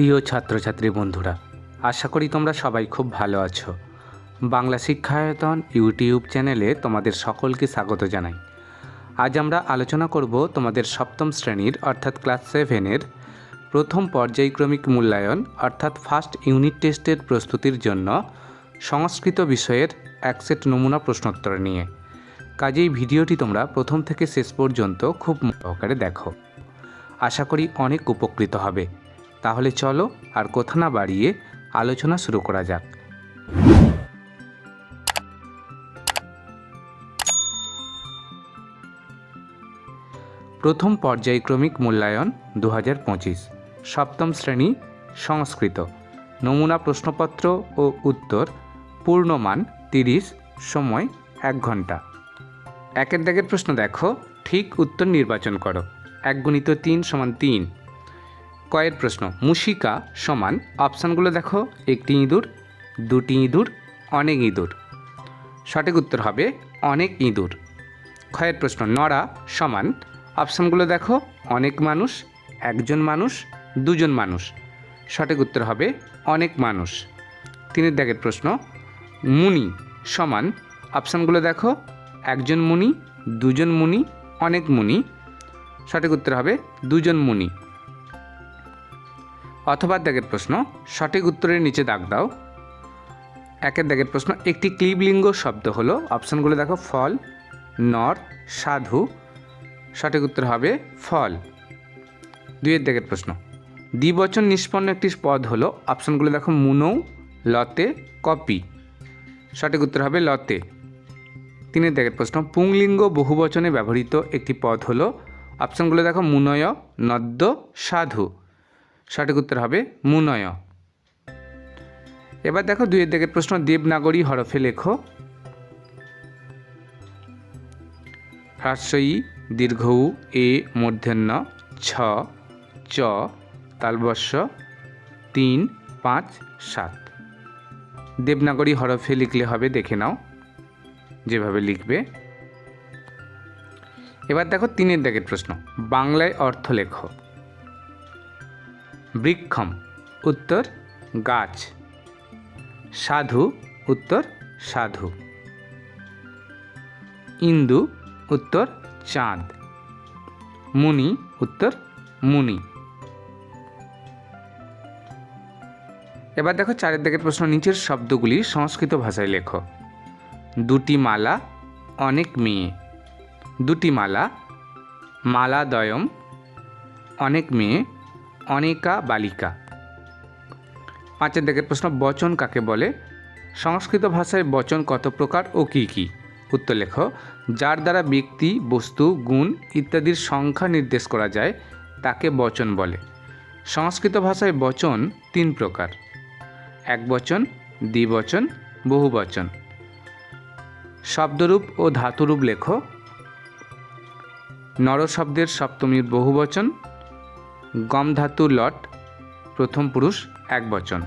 প্রিয় ছাত্রছাত্রী বন্ধুরা, আশা করি তোমরা সবাই খুব ভালো আছো। বাংলা শিক্ষায়তন ইউটিউব চ্যানেলে তোমাদের সকলকে স্বাগত জানাই। আজ আমরা আলোচনা করব তোমাদের সপ্তম শ্রেণির, অর্থাৎ ক্লাস সেভেনের প্রথম পর্যায়ক্রমিক মূল্যায়ন, অর্থাৎ ফার্স্ট ইউনিট টেস্টের প্রস্তুতির জন্য সংস্কৃত বিষয়ের এক সেট নমুনা প্রশ্নোত্তর নিয়ে। কাজেই ভিডিওটি তোমরা প্রথম থেকে শেষ পর্যন্ত খুব সহকারে দেখো। আশা করি অনেক উপকৃত হবে। তাহলে চলো আর কথা না বাড়িয়ে আলোচনা শুরু করা যাক। প্রথম পর্যায়ক্রমিক মূল্যায়ন দু হাজার পঁচিশ, সপ্তম শ্রেণি, সংস্কৃত। নমুনা প্রশ্নপত্র ও উত্তর, পূর্ণমান তিরিশ, সময় এক ঘণ্টা। একের দাগের প্রশ্ন দেখো, ঠিক উত্তর নির্বাচন করো। এক গুণিত তিন সমান তিন। কয়ের প্রশ্ন। মুশিকা সমান অপশানগুলো দেখো, একটি ইঁদুর, দুটি ইঁদুর, অনেক ইঁদুর। সঠিক উত্তর হবে অনেক ইঁদুর। ক্ষয়ের প্রশ্ন, নড়া সমান অপশানগুলো দেখো, অনেক মানুষ, একজন মানুষ, দুজন মানুষ। সঠিক উত্তর হবে অনেক মানুষ। তিনের দাগের প্রশ্ন, মুনি সমান অপশানগুলো দেখো, একজন মুনি, দুজন মুনি, অনেক মুনি। সঠিক উত্তর হবে দুজন মুনি। অথবা দাগের প্রশ্ন, সঠিক উত্তরের নিচে দাগ দাও। একের দাগের প্রশ্ন, একটি ক্লিবলিঙ্গ শব্দ হলো, অপশানগুলো দেখো, ফল, নর, সাধু। সঠিক উত্তর হবে ফল। দুইয়ের দাগের প্রশ্ন, দ্বিবচন নিষ্পন্ন একটি পদ হলো, অপশানগুলো দেখো, মুনৌ, লতে, কপি। সঠিক উত্তর হবে লতে। তিনের দাগের প্রশ্ন, পুংলিঙ্গ বহুবচনে ব্যবহৃত একটি পদ হলো, অপশানগুলো দেখো, মুনয়, নদ্য, সাধু। সঠিক উত্তর হবে মুনয়। এবার দেখো দুইয়ের দিকের প্রশ্ন, দেবনাগরী হরফে লেখো। হ্রাস্বই দীর্ঘউ, এ মূর্ধন্য ছ, চ তালবস্য তিন, পাঁচ, সাত। দেবনাগরী হরফে লিখলে হবে, দেখে নাও, যেভাবে লিখবে। এবার দেখো তিনের দাগের প্রশ্ন, বাংলায় অর্থ লেখো। বৃক্ষম, উত্তর গাছ। সাধু, উত্তর সাধু। ইন্দু, উত্তর চাঁদ। মুনি, উত্তর মুনি। এবার দেখো চারের দিকের প্রশ্ন, নিচের শব্দগুলি সংস্কৃত ভাষায় লেখো। দুটি মালা, অনেক মেয়ে। দুটি মালা, মালাদয়ম, অনেক মেয়ে। অনেকা বালিকা। পাঁচের দিকের প্রশ্ন, বচন কাকে বলে? সংস্কৃত ভাষায় বচন কত প্রকার ও কী কী? উত্তর লেখ, যার দ্বারা ব্যক্তি, বস্তু, গুণ ইত্যাদির সংখ্যা নির্দেশ করা যায়, তাকে বচন বলে। সংস্কৃত ভাষায় বচন তিন প্রকার। এক বচন, দ্বিবচন, বহুবচন। শব্দরূপ ও ধাতুরূপ লেখ। নর শব্দের সপ্তমীর বহুবচন গম ধাতু লট প্রথম পুরুষ এক বচন।